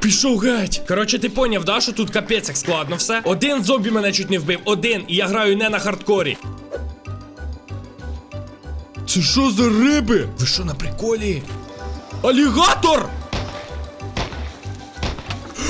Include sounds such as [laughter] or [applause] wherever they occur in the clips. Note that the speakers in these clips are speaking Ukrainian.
Пішов геть. Коротше, ти поняв, да, що тут капець як складно все. Один зомбі мене чуть не вбив, один, і я граю не на хардкорі. Це що за риби? Ви що на приколі? Алігатор!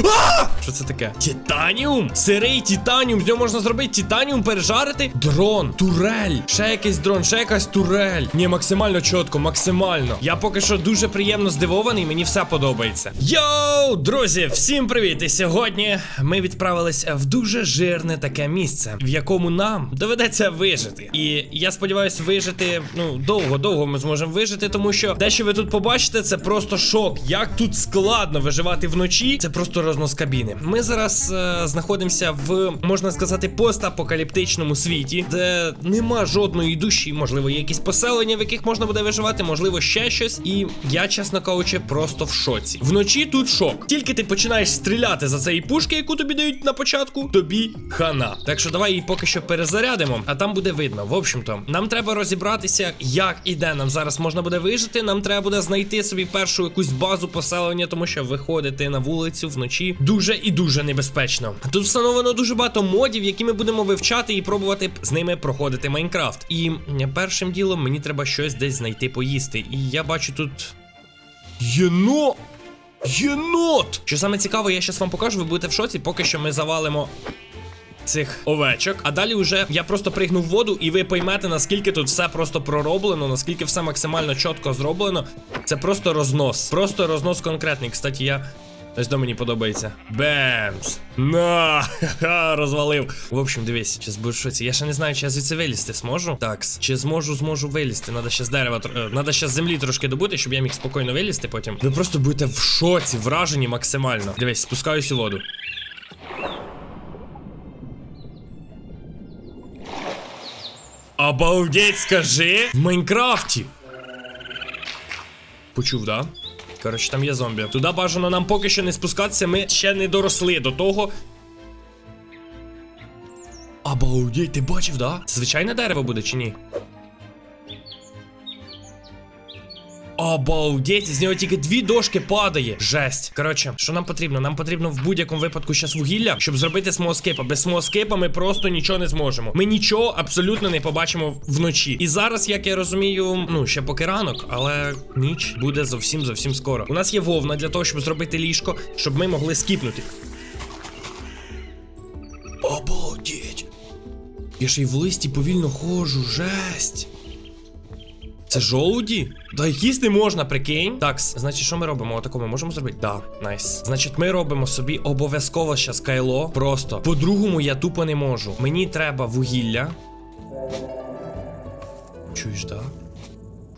А! Що це таке? Титаніум? Сирий титаніум. З нього можна зробити титаніум, пережарити. Дрон, турель. Ще якийсь дрон, ще якась турель. Ні, максимально чітко, максимально. Я поки що дуже приємно здивований, мені все подобається. Йоу, друзі, всім привіт! І сьогодні ми відправились в дуже жирне таке місце, в якому нам доведеться вижити. І я сподіваюся, вижити. Ну, довго-довго ми зможемо вижити, тому що те, що ви тут побачите, це просто шок. Як тут складно виживати вночі, це просто рознос кабіни. Ми зараз е, знаходимося в, можна сказати, постапокаліптичному світі, де нема жодної душі, можливо, є якісь поселення, в яких можна буде виживати, можливо, ще щось. І я, чесно кажучи, просто в шоці. Вночі тут шок. Тільки ти починаєш стріляти за цієї пушки, яку тобі дають на початку, тобі хана. Так що давай її поки що перезарядимо, а там буде видно. В общем-то, нам треба розібратися, як і де нам зараз можна буде вижити. Нам треба буде знайти собі першу якусь базу поселення, тому що виходити на вулицю вночі дуже і дуже небезпечно. Тут встановлено дуже багато модів, які ми будемо вивчати і пробувати з ними проходити Майнкрафт. І першим ділом мені треба щось десь знайти поїсти. І я бачу тут. Єно! Єнот! Що саме цікаво, я щас вам покажу, ви будете в шоці, поки що ми завалимо. Цих овечок, а далі вже я просто пригну в воду, і ви поймете, наскільки тут все просто пророблено, наскільки все максимально чітко зроблено. Це просто рознос. Просто рознос конкретний. Кстати, я. Ось до мені подобається. Бемс! На! [laughs] Ха-ха, розвалив. В общем, дивись, зараз будеш в шоці. Я ще не знаю, чи я звідси вилізти зможу. Так, чи зможу, зможу вилізти. Надо ще з дерева, е, надо ще з землі трошки добути, щоб я міг спокійно вилізти потім. Ви просто будете в шоці, вражені максимально. Дивись, спускаюсь у воду. Обалдеть, скажи! В Майнкрафті! Почув, да? Коротше, там є зомбі. Туди бажано нам поки що не спускатися, ми ще не доросли до того. Обалдеть, ти бачив, да? Звичайне дерево буде чи ні? Обалдеть, з нього тільки дві дошки падає. Жесть. Коротше, що нам потрібно? Нам потрібно в будь-якому випадку зараз вугілля, щоб зробити смоскейпа. Без смоскейпа ми просто нічого не зможемо. Ми нічого абсолютно не побачимо вночі. І зараз, як я розумію, ну ще поки ранок, але ніч буде зовсім зовсім скоро. У нас є вовна для того, щоб зробити ліжко, щоб ми могли скіпнути. Обалдеть. Я ж і в листі повільно ходжу, жесть. Це жолуді? Да їсти можна, прикинь. Так, значить, що ми робимо? Отако ми можемо зробити? Да, найс. Значить, ми робимо собі обов'язково щас кайло. Просто. По-другому я тупо не можу. Мені треба вугілля. Чуєш, да?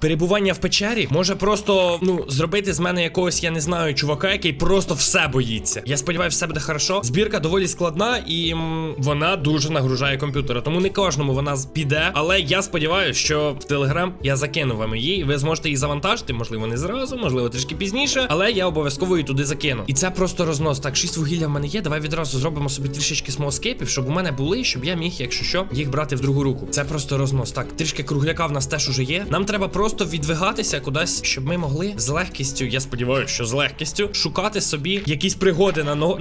Перебування в печері може просто ну зробити з мене якогось, я не знаю, чувака, який просто все боїться. Я сподіваюся, все буде хорошо. Збірка доволі складна і м, вона дуже нагружає комп'ютера. Тому не кожному вона піде. Але я сподіваюся, що в Телеграм я закину вам її, і ви зможете її завантажити. Можливо, не зразу, можливо, трішки пізніше. Але я обов'язково її туди закину. І це просто рознос. Так, шість вугілля в мене є. Давай відразу зробимо собі трішечки смоскейпів, щоб у мене були, щоб я міг, якщо що, їх брати в другу руку. Це просто рознос. Так, трішки кругляка в нас теж уже є. Нам треба просто відвигатися кудись, щоб ми могли з легкістю, я сподіваюся, що з легкістю шукати собі якісь пригоди на но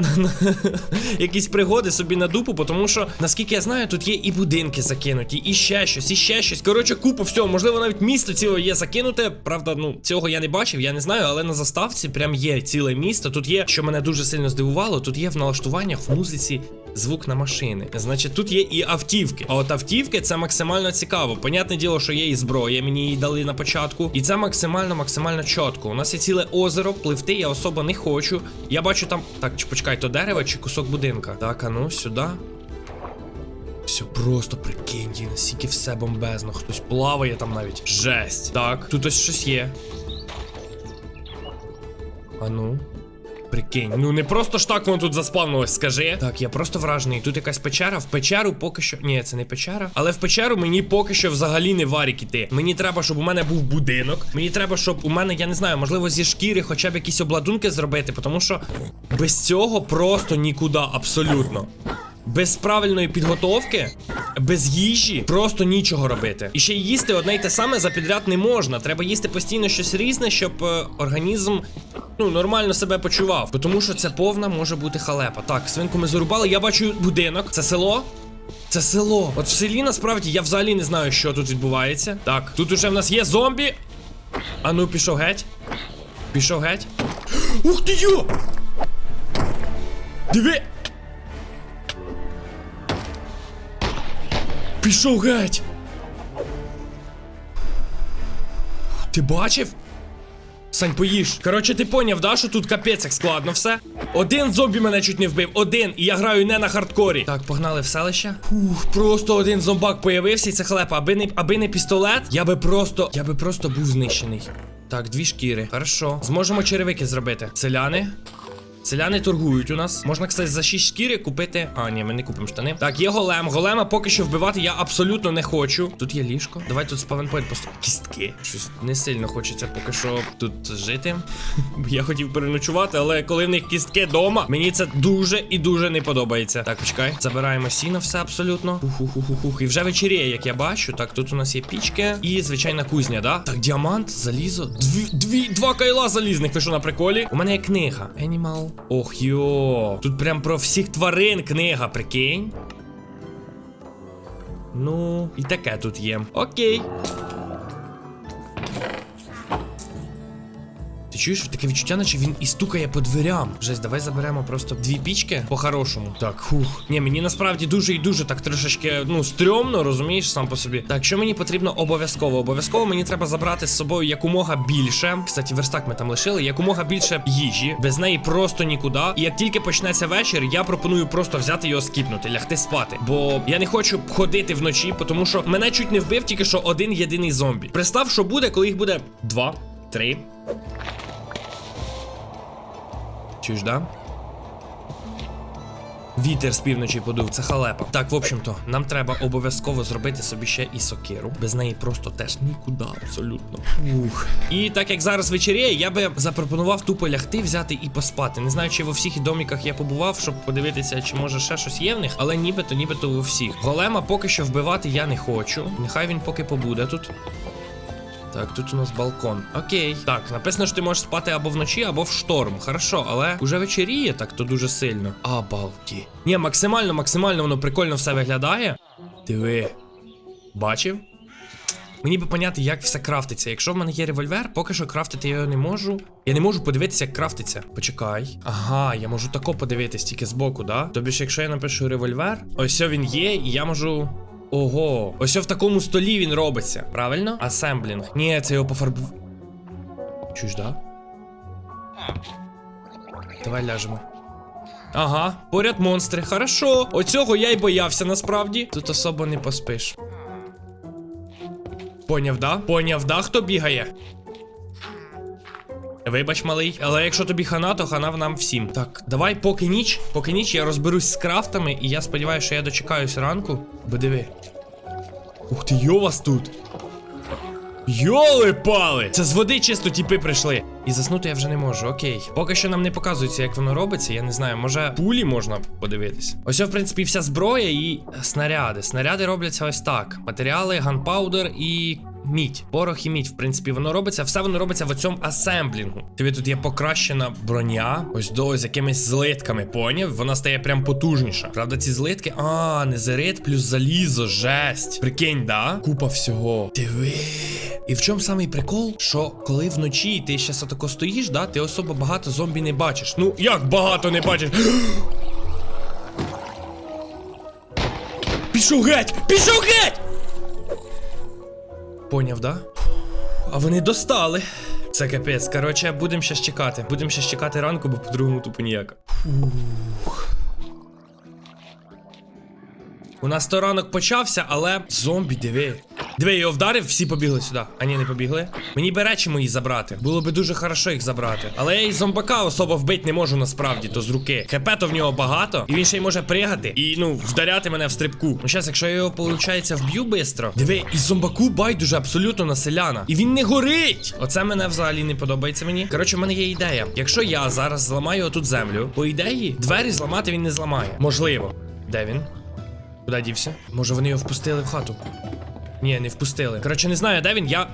[laughs] якісь пригоди собі на дупу, тому що наскільки я знаю, тут є і будинки закинуті, і ще щось, і ще щось. Коротше, купа всього. Можливо, навіть місто ціле є закинуте. Правда, ну цього я не бачив, я не знаю, але на заставці прям є ціле місто. Тут є, що мене дуже сильно здивувало. Тут є в налаштуваннях в музиці звук на машини. Значить, тут є і автівки. А от автівки це максимально цікаво. Понятне діло, що є і зброя, мені її дали на початку. І це максимально, максимально чітко. У нас є ціле озеро, пливти я особо не хочу. Я бачу там. Так, чи почекай, то дерево чи кусок будинка. Так, а ну сюди. Все просто прикинь, наскільки все бомбезно. Хтось плаває там навіть. Жесть. Так, тут ось щось є. А ну. Прикинь, ну не просто ж так воно тут заспавнилось, скажи. Так, я просто вражений. Тут якась печера. В печеру поки що. Ні, це не печера. Але в печеру мені поки що взагалі не варік іти. Мені треба, щоб у мене був будинок. Мені треба, щоб у мене, я не знаю, можливо, зі шкіри хоча б якісь обладунки зробити, тому що без цього просто нікуди, абсолютно. Без правильної підготовки, без їжі, просто нічого робити. І ще їсти одне й те саме за підряд не можна. Треба їсти постійно щось різне, щоб е, організм ну, нормально себе почував. Тому що це повна може бути халепа. Так, свинку ми зарубали. Я бачу будинок. Це село. Це село. От в селі насправді я взагалі не знаю, що тут відбувається. Так, тут уже в нас є зомбі. А ну, пішов геть. Пішов геть. Ух ти! Диви! Пішов геть! Ти бачив? Сань, поїж. Коротше, ти поняв, да, що тут капець як складно все. Один зомбі мене чуть не вбив, один, і я граю не на хардкорі. Так, погнали в селище. Ух, просто один зомбак появився, і це халепа. Аби не, аби не пістолет, я би просто. Я би просто був знищений. Так, дві шкіри. Хорошо. Зможемо черевики зробити. Селяни. Селяни торгують у нас. Можна, кстати, за 6 шкіри купити. А, ні, ми не купимо штани. Так, є голем. Голема поки що вбивати я абсолютно не хочу. Тут є ліжко. Давай тут спавенпойнт просто. Кістки. Щось не сильно хочеться поки що тут жити. [laughs] Я хотів переночувати, але коли в них кістки дома, мені це дуже і дуже не подобається. Так, почекай. Забираємо сіно все абсолютно. Ух-ух-ух-ух. І вже вечеріє, як я бачу. Так, тут у нас є пічки і звичайна кузня, да? Так, діамант, залізо. Дві, дві, два кайла залізних. Ви що на приколі? У мене є книга. Animal. Ох йо. Тут прям про всіх тварин книга, прикинь. Ну, і таке тут є. Окей. Ти чуєш таке відчуття, наче він і стукає по дверям. Жесть, давай заберемо просто дві пічки по-хорошому. Так, хух. Ні, мені насправді дуже і дуже так трошечки, ну, стрьомно, розумієш, сам по собі. Так, що мені потрібно обов'язково? Обов'язково мені треба забрати з собою якомога більше. Кстати, верстак ми там лишили, якомога більше їжі. Без неї просто нікуди. І як тільки почнеться вечір, я пропоную просто взяти його скіпнути, лягти спати. Бо я не хочу ходити вночі, тому що мене чуть не вбив тільки що один єдиний зомбі. Представ, що буде, коли їх буде два, три. Чуєш, да? Вітер з півночі подув, це халепа. Так, в общем-то, нам треба обов'язково зробити собі ще і сокиру. Без неї просто теж нікуди, абсолютно. Ух. І так як зараз вечеріє, я би запропонував тупо лягти, взяти і поспати. Не знаю, чи во всіх доміках я побував, щоб подивитися, чи може ще щось є в них, але нібито, нібито у всіх. Голема поки що вбивати я не хочу. Нехай він поки побуде тут. Так, тут у нас балкон. Окей. Так, написано, що ти можеш спати або вночі, або в шторм. Хорошо, але уже вечеріє, так то дуже сильно. Обалді. Ні, максимально, максимально воно прикольно все виглядає. Диви. Бачив? Мені би поняти, як все крафтиться. Якщо в мене є револьвер, поки що крафтити я його не можу. Я не можу подивитися, як крафтиться. Почекай. Ага, я можу тако подивитись тільки збоку, да? Тобі ж, якщо я напишу револьвер, ось він є, і я можу. Ого, ось в такому столі він робиться. Правильно? Асемблінг. Ні, це його пофарбу. Чуєш, да? Давай ляжемо. Ага, поряд монстри. Хорошо. Оцього я й боявся насправді. Тут особо не поспиш. Поняв, да? Поняв, да, хто бігає? Вибач, малий, але якщо тобі хана, то хана в нам всім. Так, давай, поки ніч, поки ніч я розберусь з крафтами, і я сподіваюся, що я дочекаюсь ранку. Бо диви. Ух ти, йо вас тут. Йоли пали! Це з води чисто тіпи прийшли. І заснути я вже не можу, окей. Поки що нам не показується, як воно робиться. Я не знаю, може пулі можна подивитись. Ось, в принципі, вся зброя і снаряди. Снаряди робляться ось так: матеріали, ганпаудер і. Мідь, порох і мідь, в принципі, воно робиться, все воно робиться в цьому асемблінгу. Тобі тут є покращена броня, ось до з якимись злитками, поняв? Вона стає прям потужніша. Правда, ці злитки. А, незерит плюс залізо, жесть. Прикинь, да? Купа всього. Диви. І в чому самий прикол? Що коли вночі ти ще отако стоїш, да, ти особо багато зомбі не бачиш. Ну, як багато не бачиш? [gasps] Пішов геть! Пішов геть! Поняв, да? А вони достали. Це капець. Коротше, будемо ще чекати. Будемо ще чекати ранку, бо по-другому тупо ніяк. Фух. У нас то ранок почався, але зомбі, диви. Диви, його вдарив, всі побігли сюди. А ні, не побігли. Мені би речі мої забрати. Було би дуже хорошо їх забрати. Але я і зомбака особо вбити не можу насправді, то з руки. ХП то в нього багато, і він ще й може пригати і ну вдаряти мене в стрибку. Ну зараз, якщо я його виходить, вб'ю бистро. Диви, і зомбаку байдуже абсолютно на селяна. І він не горить. Оце мене взагалі не подобається мені. Коротше, в мене є ідея. Якщо я зараз зламаю отут землю, по ідеї, двері зламати він не зламає. Можливо. Де він? Куди дівся? Може вони його впустили в хату? Ні, не впустили. Коротше, не знаю, де він, я.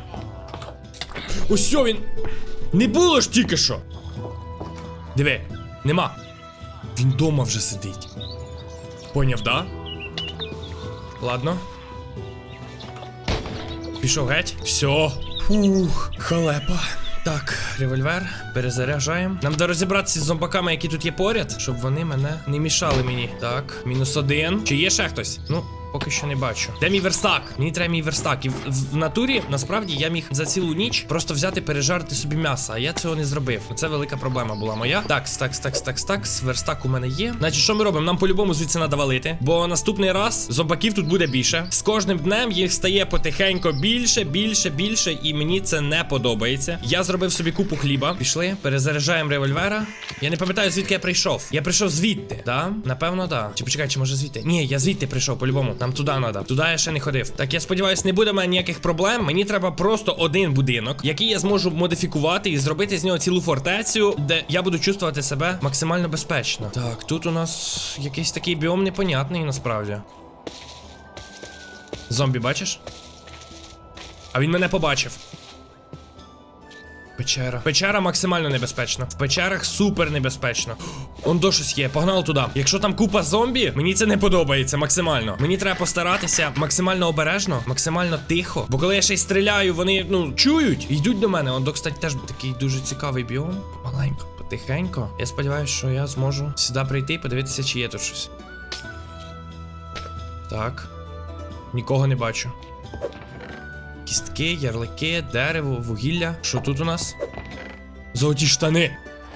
Ось він. Не було ж тільки що. Диви, нема. Він дома вже сидить. Поняв, да? Ладно. Пішов геть. Все. Фух, халепа. Так, револьвер, перезаряджаємо. Нам треба розібратися з зомбаками, які тут є поряд, щоб вони мене не мішали мені. Так, мінус один. Чи є ще хтось? Ну, поки що не бачу. Де мій верстак? Мені треба мій верстак. І в, в натурі, насправді, я міг за цілу ніч просто взяти, пережарити собі м'ясо, а я цього не зробив. Це велика проблема була моя. Такс, такс, такс, такс, такс. Верстак у мене є. Значить, що ми робимо? Нам по-любому звідси треба валити. Бо наступний раз зомбаків тут буде більше. З кожним днем їх стає потихенько більше, більше, більше, і мені це не подобається. Я зробив собі купу хліба. Пішли, перезаряджаємо револьвера. Я не пам'ятаю, звідки я прийшов. Я прийшов звідти, да? Напевно, да. Чи почекай, чи може звідти? Ні, я звідти прийшов, по-любому. Нам туди треба. Туди я ще не ходив. Так, я сподіваюся, не буде в мене ніяких проблем. Мені треба просто один будинок, який я зможу модифікувати і зробити з нього цілу фортецю, де я буду чувствувати себе максимально безпечно. Так, тут у нас якийсь такий біом непонятний насправді. Зомбі, бачиш? А він мене побачив. Печера. Печера максимально небезпечна. В печерах супер небезпечно. Он до щось є, погнали туди. Якщо там купа зомбі, мені це не подобається максимально. Мені треба постаратися максимально обережно, максимально тихо. Бо коли я ще й стріляю, вони ну чують йдуть до мене. Он, до, кстати, теж такий дуже цікавий біом. Маленько, потихенько. Я сподіваюся, що я зможу сюди прийти і подивитися, чи є тут щось. Так. Нікого не бачу. Кістки, ярлики, дерево, вугілля. Що тут у нас? Золоті штани.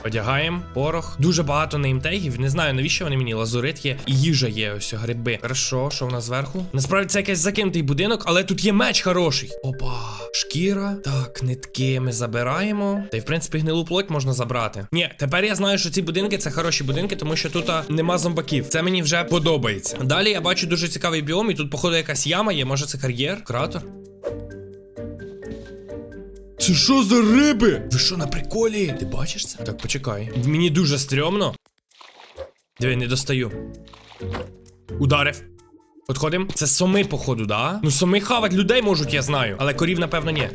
Одягаємо, порох. Дуже багато неймтегів. Не знаю, навіщо вони мені. Лазурит є і їжа є. Ось гриби. Хорошо, що в нас зверху? Насправді це якийсь закинутий будинок, але тут є меч хороший. Опа, шкіра. Так, нитки ми забираємо. Та й в принципі гнилу плоть можна забрати. Ні, тепер я знаю, що ці будинки це хороші будинки, тому що тут нема зомбаків. Це мені вже подобається. Далі я бачу дуже цікавий біом, і тут, походу, якась яма є. Може, це кар'єр? Кратер? Це що за риби? Ви що на приколі? Ти бачиш це? Так, почекай. Мені дуже стрьомно. Диви, не достаю. Ударив. Подходим. Це соми, походу, да? Ну, соми хавать людей можуть, я знаю. Але корів, напевно, ні.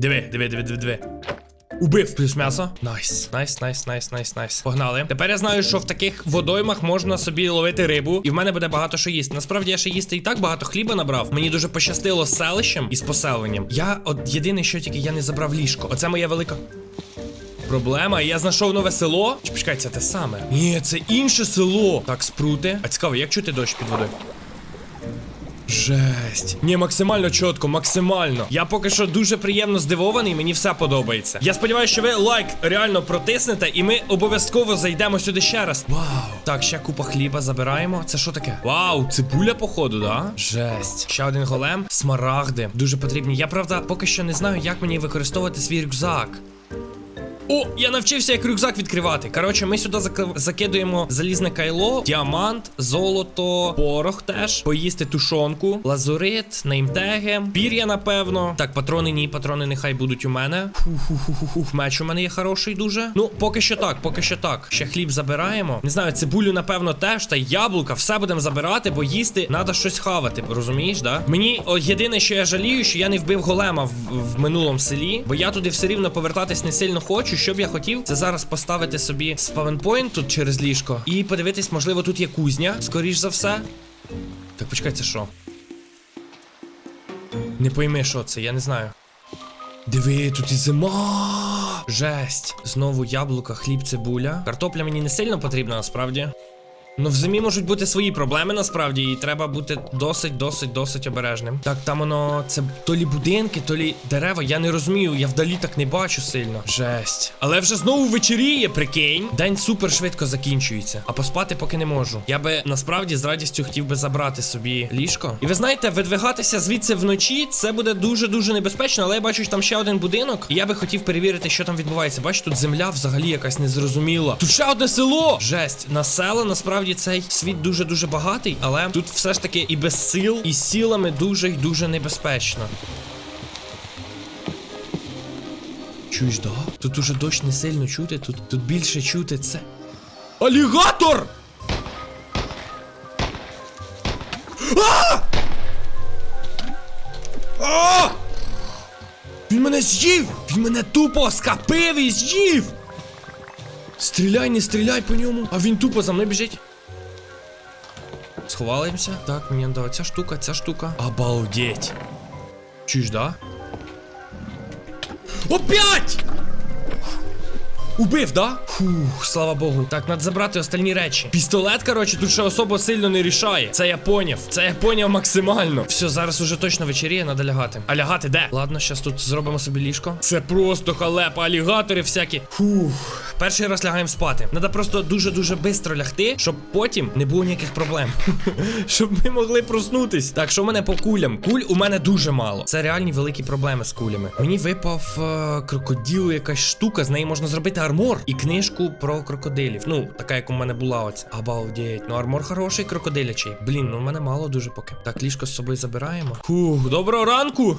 Диви, диви, диви, диви, диви. Убив плюс м'ясо. Найс, найс, найс, найс, найс, найс. Погнали. Тепер я знаю, що в таких водоймах можна собі ловити рибу, і в мене буде багато що їсти. Насправді я ще їсти і так багато хліба набрав. Мені дуже пощастило з селищем і з поселенням. Я от єдине, що тільки я не забрав ліжко. Оце моя велика. Проблема, я знайшов нове село. Чи почекай, це те саме? Ні, це інше село. Так, спрути. А цікаво, як чути дощ під водою? Жесть. Ні, максимально чітко, максимально. Я поки що дуже приємно здивований, мені все подобається. Я сподіваюся, що ви лайк реально протиснете, і ми обов'язково зайдемо сюди ще раз. Вау. Так, ще купа хліба забираємо. Це що таке? Вау, цибуля, походу, да? Жесть. Ще один голем. Смарагди. Дуже потрібні. Я правда поки що не знаю, як мені використовувати свій рюкзак. О, я навчився як рюкзак відкривати. Коротше, ми сюди зак- закидуємо залізне кайло, діамант, золото, порох теж, поїсти тушонку, лазурит, неймтеги, пір'я, напевно. Так, патрони ні, патрони нехай будуть у мене. Фу-фу-фу-фу-фу. Меч у мене є хороший дуже. Ну, поки що так, поки що так. Ще хліб забираємо. Не знаю, цибулю, напевно, теж, та яблука, все будемо забирати, бо їсти треба щось хавати. Розумієш, да? Мені о, єдине, що я жалію, що я не вбив голема в, в минулому селі, бо я туди все рівно повертатись не сильно хочу. Що б я хотів, це зараз поставити собі спавенпойнт тут через ліжко і подивитись, можливо, тут є кузня, скоріш за все. Так, почекай, це що? Не пойми, що це, я не знаю. Диви, тут і зима. Жесть. Знову яблука, хліб, цибуля. Картопля мені не сильно потрібна, насправді. Ну, в зимі можуть бути свої проблеми насправді, і треба бути досить, досить, досить обережним. Так, там воно це то лі будинки, то лі дерева. Я не розумію, я вдалі так не бачу сильно. Жесть. Але вже знову вечеріє, прикинь. День супер швидко закінчується, а поспати поки не можу. Я би насправді з радістю хотів би забрати собі ліжко. І ви знаєте, видвигатися звідси вночі це буде дуже дуже небезпечно, але я бачу, що там ще один будинок, і я би хотів перевірити, що там відбувається. Бачиш, тут земля взагалі якась незрозуміла. Тут ще одне село! Жесть, на села насправді цей світ дуже дуже багатий, але тут все ж таки і без сил, і сілами дуже й дуже небезпечно. Чуєш, да? Тут уже дощ не сильно чути, тут, тут більше чути це. Алігатор! А! А! Він мене з'їв! Він мене тупо скапив і з'їв! Стріляй, не стріляй по ньому, а він тупо за мною біжить. Сховалимося. Так, мені надо ця штука, ця штука. Обалдеть. Чуєш, да? Опять! Убив, да? Фух, слава Богу. Так, треба забрати остальні речі. Пістолет, коротше, тут ще особо сильно не рішає. Це я поняв. Це я поняв максимально. Все, зараз уже точно вечеріє, треба лягати. А лягати де? Ладно, зараз тут зробимо собі ліжко. Це просто халепа, алігатори всякі. Фух. Перший раз лягаємо спати. Треба просто дуже-дуже швидко лягти, щоб потім не було ніяких проблем. [laughs] щоб ми могли проснутись. Так, що в мене по кулям? Куль у мене дуже мало. Це реальні великі проблеми з кулями. Мені випав е, крокодилу якась штука, з неї можна зробити армор і книжку про крокодилів. Ну, така, як у мене була оця. Обалдеть. Ну, армор хороший крокодилячий. Блін, ну в мене мало дуже поки. Так, ліжко з собою забираємо. Фух, доброго ранку.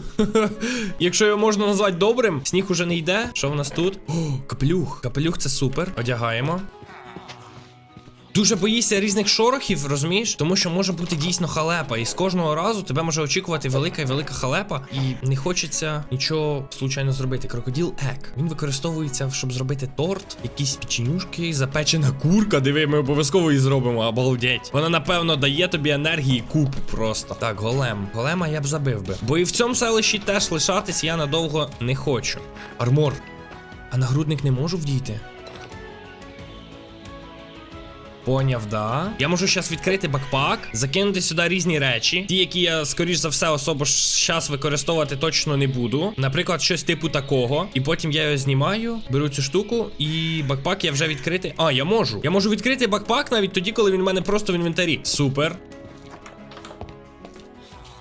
[laughs] Якщо його можна назвати добрим, сніг уже не йде. Що в нас тут? О, капелюх. Капелюх це супер. Одягаємо. Дуже боїшся різних шорохів, розумієш? Тому що може бути дійсно халепа, і з кожного разу тебе може очікувати велика і велика халепа, і не хочеться нічого случайно зробити. Крокоділ ек. Він використовується, щоб зробити торт, якісь печенюшки, запечена курка. Диви, ми обов'язково її зробимо, обалдеть. Вона напевно дає тобі енергії купу просто. Так, голем. Голема я б забив би. Бо і в цьому селищі теж лишатись я надовго не хочу. Армор. А нагрудник не можу вдіти. Поняв, да. Я можу зараз відкрити бакпак, закинути сюди різні речі. Ті, які я, скоріш за все, особо зараз використовувати точно не буду. Наприклад, щось типу такого. І потім я його знімаю, беру цю штуку, і бакпак я вже відкрити. А, я можу. Я можу відкрити бакпак навіть тоді, коли він в мене просто в інвентарі. Супер.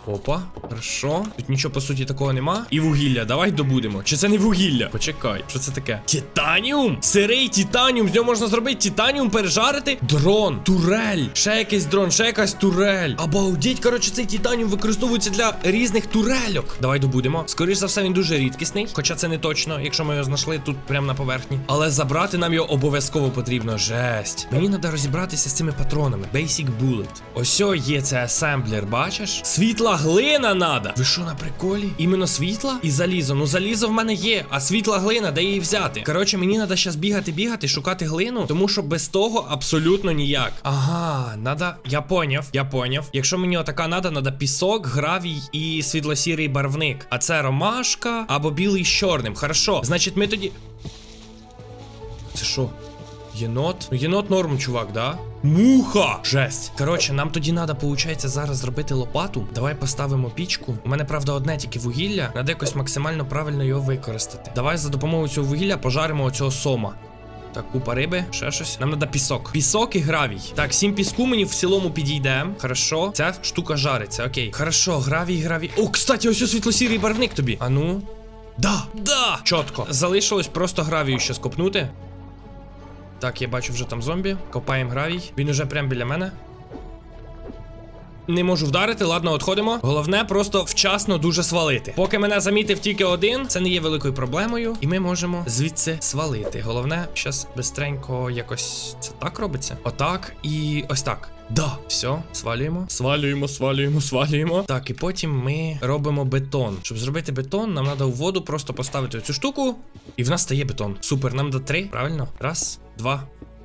Опа, хорошо. Тут нічого по суті такого нема. І вугілля, давай добудемо. Чи це не вугілля? Почекай, що це таке? Титаніум? Сирий титаніум. З нього можна зробити титаніум, пережарити. Дрон, турель. Ще якийсь дрон, ще якась турель. Обалдеть, коротше, цей титаніум використовується для різних турельок. Давай добудемо. Скоріше за все, він дуже рідкісний. Хоча це не точно, якщо ми його знайшли тут прямо на поверхні. Але забрати нам його обов'язково потрібно. Жесть. Мені треба розібратися з цими патронами. Basic Bullet. Ось є це асемблер, бачиш? Світла глина надо. Ви що на приколі? Іменно світла і залізо. Ну залізо в мене є, а світла глина, де її взяти? Коротше, мені треба зараз бігати, бігати, шукати глину, тому що без того абсолютно ніяк. Ага, надо. Я поняв, я поняв. Якщо мені отака надо, надо пісок, гравій і світло-сірий барвник. А це ромашка або білий з чорним. Хорошо. Значить, ми тоді. Це що? Єнот? Ну, єнот норм, чувак, да? Муха! Жесть. Коротше, нам тоді треба, виходить, зараз зробити лопату. Давай поставимо пічку. У мене, правда, одне тільки вугілля. Треба якось максимально правильно його використати. Давай за допомогою цього вугілля пожаримо оцього сома. Так, купа риби, ще щось. Нам треба пісок. Пісок і гравій. Так, сім піску мені в цілому підійде. Хорошо. Ця штука жариться, окей. Хорошо, гравій, гравій. О, кстати, ось світло-сірий барвник тобі. А ну. Да, да! Чотко. Залишилось просто гравію ще скопнути. Так, я бачу вже там зомбі. Копаємо гравій. Він уже прямо біля мене. Не можу вдарити, ладно, отходимо. Головне просто вчасно дуже свалити. Поки мене замітив тільки один, це не є великою проблемою, і ми можемо звідси свалити. Головне, щас бистренько якось це так робиться. Отак і ось так. Да, все, свалюємо, свалюємо, свалюємо, свалюємо. Так, і потім ми робимо бетон. Щоб зробити бетон, нам треба у воду просто поставити цю штуку, і в нас стає бетон. Супер, нам до три. Правильно? Раз, два.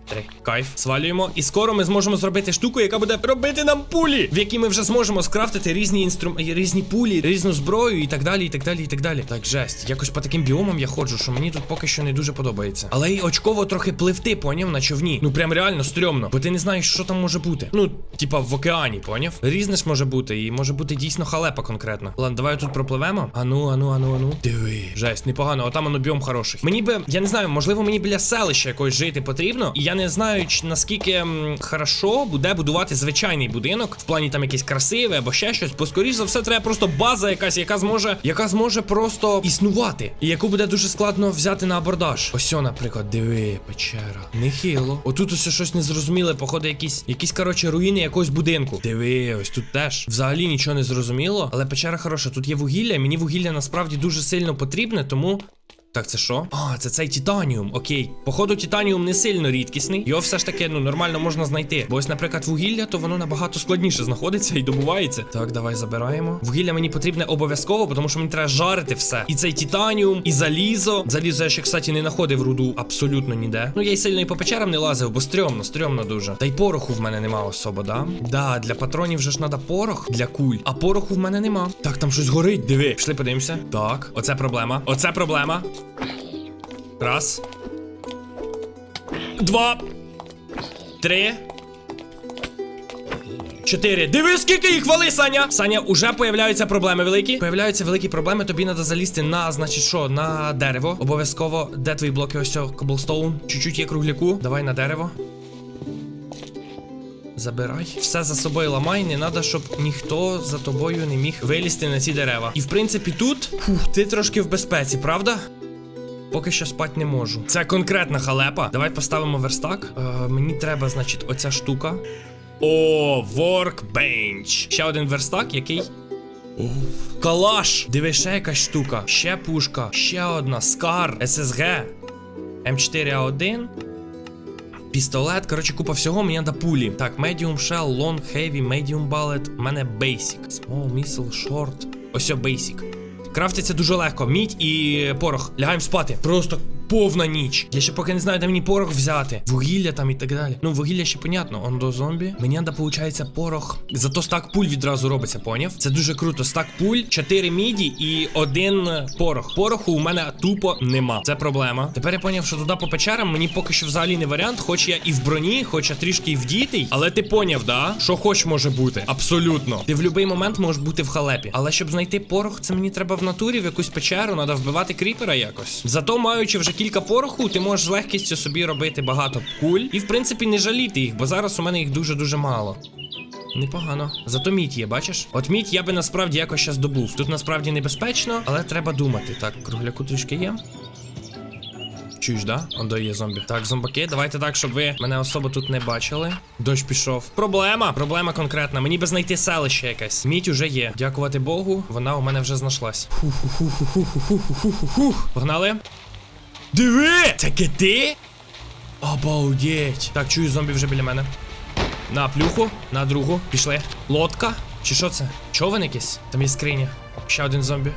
Три. Кайф. Свалюємо. І скоро ми зможемо зробити штуку, яка буде робити нам пулі, в якій ми вже зможемо скрафтити різні інструм... різні пулі, різну зброю і так далі, і так далі, і так далі. Так, жесть. Якось по таким біомам я ходжу, що мені тут поки що не дуже подобається. Але й очково трохи пливти, поняв, на човні. Ну прям реально стрьомно. Бо ти не знаєш, що там може бути. Ну, типа в океані, поняв? Різне ж може бути, і може бути дійсно халепа конкретно. Ладно, давай тут пропливемо. Ану, ану, ану, ану. Диви. Жесть, непогано, отам воно біом хороший. Мені би, я не знаю, можливо, мені біля селища якось жити потрібно. І я не знаю, наскільки хорошо буде будувати звичайний будинок, в плані там якийсь красивий або ще щось. Бо скоріш за все, треба просто база якась, яка зможе, яка зможе просто існувати, і яку буде дуже складно взяти на абордаж. Ось, о, наприклад, диви, печера. Нехило. Отут ось щось незрозуміле, походу, якісь, якісь, коротше, руїни якогось будинку. Диви, ось тут теж. Взагалі нічого не зрозуміло, але печера хороша. Тут є вугілля, мені вугілля насправді дуже сильно потрібне, тому. Так, це що? А, це цей титаніум. Окей. Походу, титаніум не сильно рідкісний. Його все ж таки, ну, нормально можна знайти. Бо ось, наприклад, вугілля, то воно набагато складніше знаходиться і добувається. Так, давай забираємо. Вугілля мені потрібне обов'язково, тому що мені треба жарити все. І цей титаніум, і залізо. Залізо я ще, кстати, не знаходив руду абсолютно ніде. Ну, я й сильно і по печерам не лазив, бо стрьомно, стрьомно дуже. Та й пороху в мене нема особо, да? Да, для патронів вже ж треба порох для куль, а пороху в мене нема. Так, там щось горить, диви. Пішли подивимося. Так, оце проблема. Оце проблема. Раз. Два. Три. Чотири. Диви, скільки їх вали, Саня! Саня, уже появляються проблеми великі. Появляються великі проблеми. Тобі треба залізти на, значить, що, на дерево. Обов'язково. Де твої блоки? Ось цього коблстоун. Чуть-чуть є кругляку. Давай на дерево. Забирай. Все за собою ламай, не треба, щоб ніхто за тобою не міг вилізти на ці дерева. І в принципі тут фух, ти трошки в безпеці, правда? Поки що спать не можу. Це конкретна халепа. Давай поставимо верстак. Е, мені треба, значить, оця штука. О, workbench. Ще один верстак, який. О, калаш! Диви, ще якась штука. Ще пушка. Ще одна. Скар. ССГ. М4А1. Пістолет, коротше, купа всього, мені треба пулі. Так, medium shell, long, heavy, medium bullet. У мене basic. Small, missile, short. Ось о, basic. Крафтиться дуже легко. Мідь і порох. Лягаємо спати. Просто повна ніч. Я ще поки не знаю, де мені порох взяти. Вугілля там і так далі. Ну, вугілля ще понятно. Он до зомбі. Мені треба, виходить, порох. Зато стак пуль відразу робиться, поняв? Це дуже круто. Стак пуль, 4 міді і один порох. Пороху у мене тупо нема. Це проблема. Тепер я поняв, що туди по печерам мені поки що взагалі не варіант. Хоч я і в броні, хоч я трішки і вдітий. Але ти поняв, да? Що хоч може бути. Абсолютно. Ти в будь-який момент можеш бути в халепі. Але щоб знайти порох, це мені треба в натурі, в якусь печеру, треба вбивати кріпера якось. Зато маючи вже кілька пороху, ти можеш з легкістю собі робити багато куль. І в принципі не жаліти їх, бо зараз у мене їх дуже-дуже мало. Непогано. Зато мідь є, бачиш? От мідь я би насправді якось щас добув. Тут насправді небезпечно, але треба думати. Так, кругляку трішки є. Чуєш, да? Он є зомбі. Так, зомбаки, давайте так, щоб ви мене особо тут не бачили. Дощ пішов. Проблема! Проблема конкретна. Мені би знайти селище якесь. Мідь уже є. Дякувати Богу, вона у мене вже знайшлась. Фух-фух-фух-фух-фух-фух-фух. Погнали. Диви! Це кити? Обалдеть. Так, чую зомбі вже біля мене. На плюху, на другу. Пішли. Лодка? Чи що це? Човен якийсь? Там є скриня. Ще один зомбі.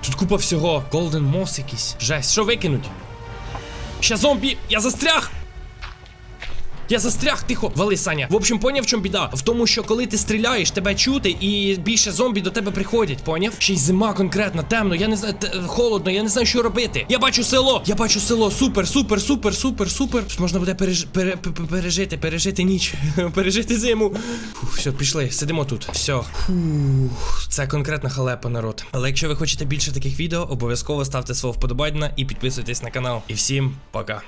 Тут купа всього. Голден Мос якийсь. Жесть. Що викинуть? Ще зомбі! Я застряг! Я застряг, тихо, вали, Саня. В общем, поняв, в чому біда? В тому, що коли ти стріляєш, тебе чути, і більше зомбі до тебе приходять, поняв? Ще й зима конкретно, темно, я не знаю, холодно, я не знаю, що робити. Я бачу село! Я бачу село. Супер, супер, супер, супер, супер. Можна буде переж... пере... пе- пе- пережити, пережити ніч, [laughs] пережити зиму. Фух, все, пішли, сидимо тут. Все. Фух, це конкретна халепа, народ. Але якщо ви хочете більше таких відео, обов'язково ставте свого вподобайна і підписуйтесь на канал. І всім пока.